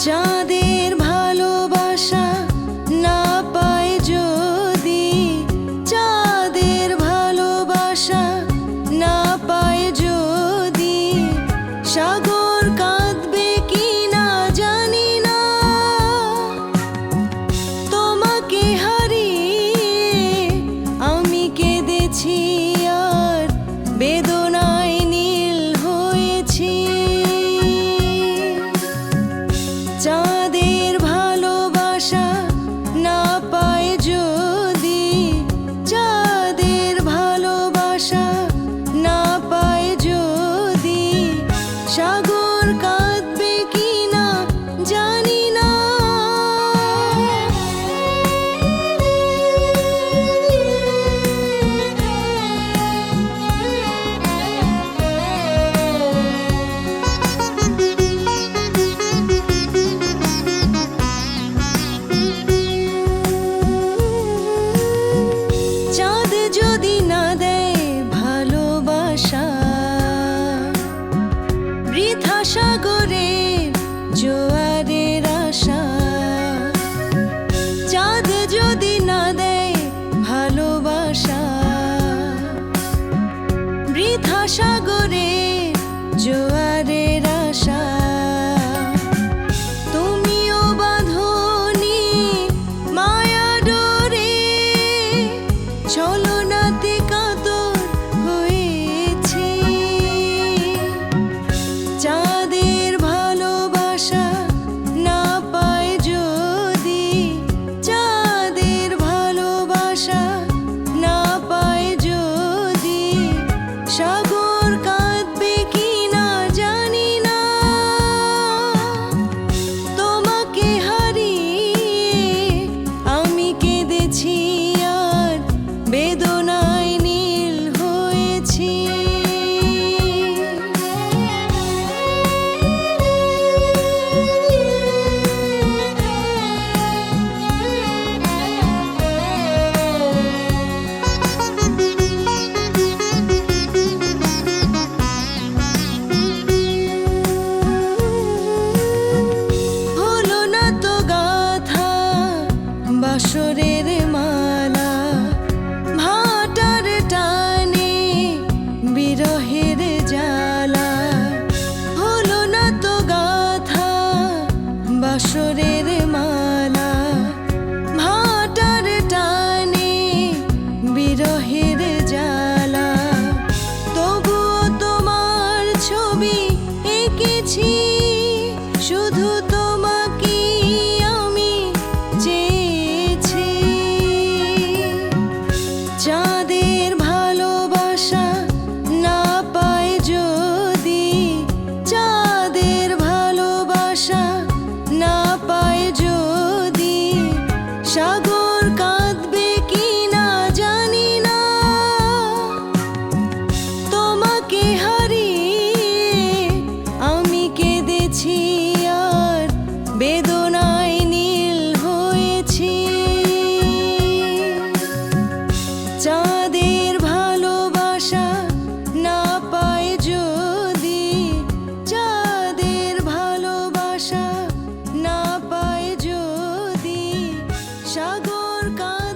চাঁদের ভালোবাসা না পায় যদি চাঁদের ভালোবাসা Shall বিরহের por